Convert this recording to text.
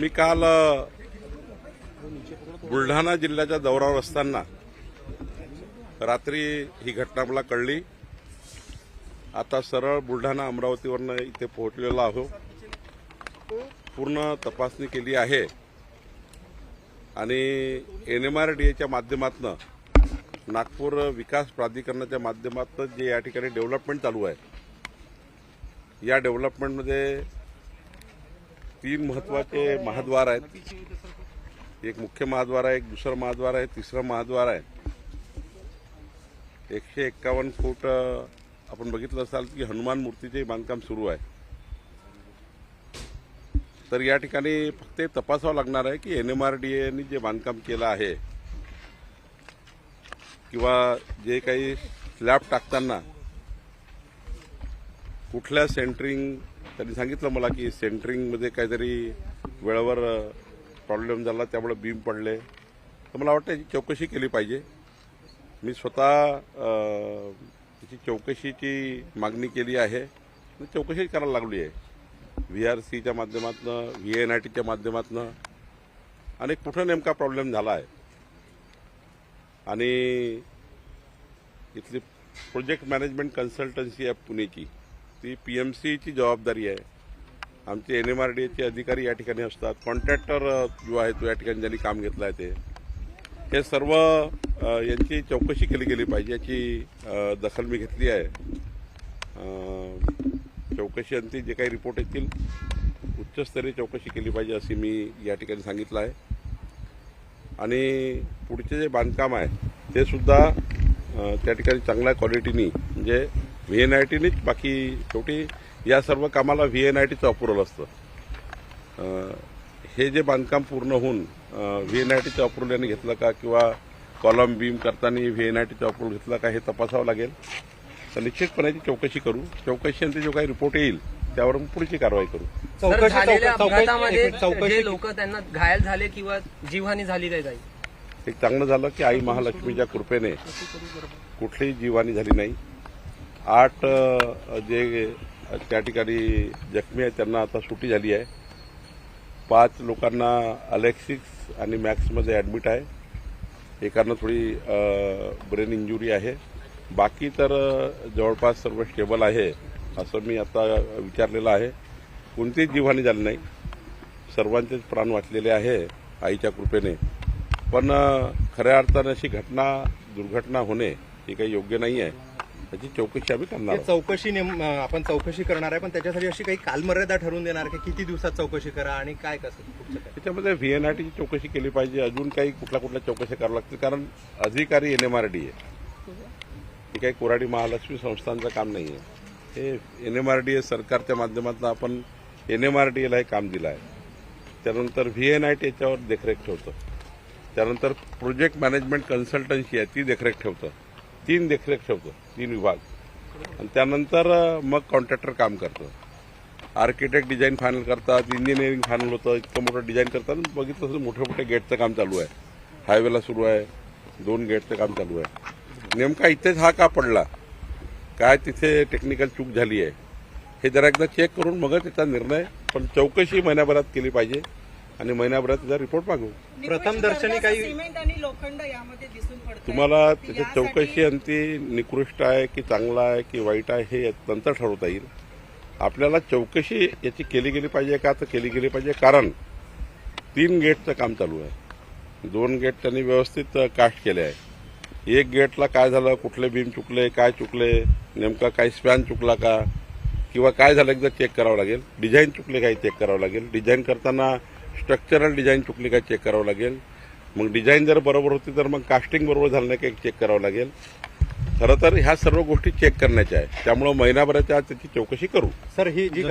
मी काल बुलढाणा जिल्ह्याच्या दौऱ्यावर असताना रात्री ही घटना मला कळली. आता सरळ बुलढाणा अमरावतीवरनं इथे पोहोचलेलो आहो. पूर्ण तपासणी केली आहे. आणि एन एम आर डी एच्या माध्यमातून नागपूर विकास प्राधिकरणाच्या माध्यमातून जे या ठिकाणी डेव्हलपमेंट चालू आहे या डेव्हलपमेंटमध्ये तीन महत्त्वाचे महाद्वार आहेत. एक मुख्य महाद्वार आहे एक दुसरं महाद्वार आहे तिसरं महाद्वार आहे. एकशे एक्कावन्न फूट आपण बघितलं असाल की हनुमान मूर्तीचे बांधकाम सुरू आहे. तर या ठिकाणी फक्त तपासावं लागणार आहे की एन एम आर डी एने जे बांधकाम केलं आहे किंवा जे काही स्लॅब टाकताना कुठल्या सेंटरिंग त्यांनी सांगितलं मला की सेंटरिंगमध्ये काहीतरी वेळेवर प्रॉब्लेम झाला त्यामुळे बीम पडले. तर मला वाटतं याची चौकशी केली पाहिजे. मी स्वतः त्याची चौकशीची मागणी केली आहे. चौकशी करायला लागली आहे व्ही आर सीच्या माध्यमातून व्ही एन आय टीच्या माध्यमातून आणि कुठं नेमका प्रॉब्लेम झाला आहे. आणि इथली प्रोजेक्ट मॅनेजमेंट कन्सल्टन्सी आहे पुणेची. ती पी एम सीची जबाबदारी आहे. आमचे एन एम आर डी एचे अधिकारी या ठिकाणी असतात. कॉन्ट्रॅक्टर जो आहे तो या ठिकाणी ज्यांनी काम घेतलं आहे ते हे सर्व यांची चौकशी केली गेली पाहिजे याची दखल मी घेतली आहे. चौकशी अंती जे काही रिपोर्ट येतील उच्चस्तरीय चौकशी केली पाहिजे असे मी या ठिकाणी सांगितलं आहे. आणि पुढचे जे बांधकाम आहे ते सुद्धा त्या ठिकाणी चांगल्या क्वालिटीनी म्हणजे व्ही एन आय टीनीच बाकी शेवटी या सर्व कामाला व्ही एन आय टीचं अप्रुव्हल असतं. हे जे बांधकाम पूर्ण होऊन व्ही एन आय टीचं अप्रुव्हल यांनी घेतलं का किंवा कॉलम बीम करताना व्ही एन आय टीचं अप्रुव्हल घेतलं का हे तपासावं लागेल. तर निश्चितपणे याची चौकशी करू. चौकशीनंतर जो काही रिपोर्ट येईल त्यावर मग पुढची कारवाई करू. चौकशी चौकशी- चौकशी लोक त्यांना घायल झाले किंवा जीवहानी झाली काय काही एक चांगलं झालं की आई महालक्ष्मीच्या कृपेने कुठलीही जीवहानी झाली नाही. आठ जे त्या ठिकाणी जखमी आहेत त्यांना आता सुटी झाली आहे. पाच लोकांना अलेक्सिक्स आणि मॅक्समध्ये ॲडमिट आहे. एकांना थोडी ब्रेन इंजुरी आहे. बाकी तर जवळपास सर्व स्टेबल आहे असं मी आता विचारलेलं आहे. कोणतीच जीवहानी झाली नाही. सर्वांचेच प्राण वाचलेले आहे आईच्या कृपेने. पण खऱ्या अर्थानं अशी घटना दुर्घटना होणे हे काही योग्य नाही आहे त्याची चौकशी आम्ही करणार ते आहोत. चौकशी नेम आपण चौकशी करणार आहे पण त्याच्यासाठी अशी काही कालमर्यादा ठरवून देणार की किती दिवसात चौकशी करा आणि काय कसं पुढचं काय? त्याच्यामध्ये व्ही एन आर टीची चौकशी केली पाहिजे. अजून काही कुठल्या कुठल्या चौकशा कराव्या लागतील. कारण अधिकारी एन एम आर डी आहे. हे काही कोराडी महालक्ष्मी संस्थांचं काम नाही आहे. हे एन एम आर डी ए सरकारच्या माध्यमातून आपण एन एम आर डी एला हे काम दिलं आहे. त्यानंतर व्ही एन आय टी याच्यावर देखरेख ठेवतं. त्यानंतर प्रोजेक्ट मॅनेजमेंट कन्सल्टन्सी आहे ती देखरेख ठेवतं. तीन देखरेख ठेवतो तीन विभाग. आणि त्यानंतर मग कॉन्ट्रॅक्टर काम करतं. आर्किटेक्ट डिझाईन फायनल करतात इंजिनिअरिंग फायनल होतं इतकं मोठं डिझाईन करतात. बघितलं तसं मोठे मोठे गेटचं काम चालू आहे. हायवेला सुरू आहे दोन गेटचं काम चालू आहे. नेमका इथेच हा का पडला? काय तिथे टेक्निकल चूक झाली आहे? हे जरा एकदा चेक करून मगच त्याचा निर्णय पण चौकशी महिन्याभरात केली पाहिजे. आणि महिन्याभरात त्याचा रिपोर्ट मागू. प्रथम दर्शनी काही- सिमेंट आणि लोखंड यामध्ये दिसून पडत तुम्हाला त्याची चौकशी अंती निकृष्ट आहे की चांगला आहे की वाईट आहे हे नंतर ठरवता येईल. आपल्याला चौकशी याची केली गेली पाहिजे का? तर केली गेली पाहिजे कारण तीन गेटचं काम चालू आहे. दोन गेट त्यांनी व्यवस्थित कास्ट केले आहे. एक गेटला काय झालं? कुठले बीम चुकले? काय चुकले? नेमका काही स्पॅन चुकला का? किंवा काय झालं? एकदा चेक करावं लागेल. डिझाईन चुकले काही चेक करावं लागेल. डिझाईन करताना स्ट्रक्चरल डिझाईन चुकली काय चेक करावं लागेल. मग डिझाईन जर बरोबर होती तर मग कास्टिंग बरोबर झालं नाही का चेक करावं लागेल. खरं तर ह्या सर्व गोष्टी चेक करण्याच्या आहेत. त्यामुळं महिनाभराच्या आत त्याची चौकशी करू. सर ही जी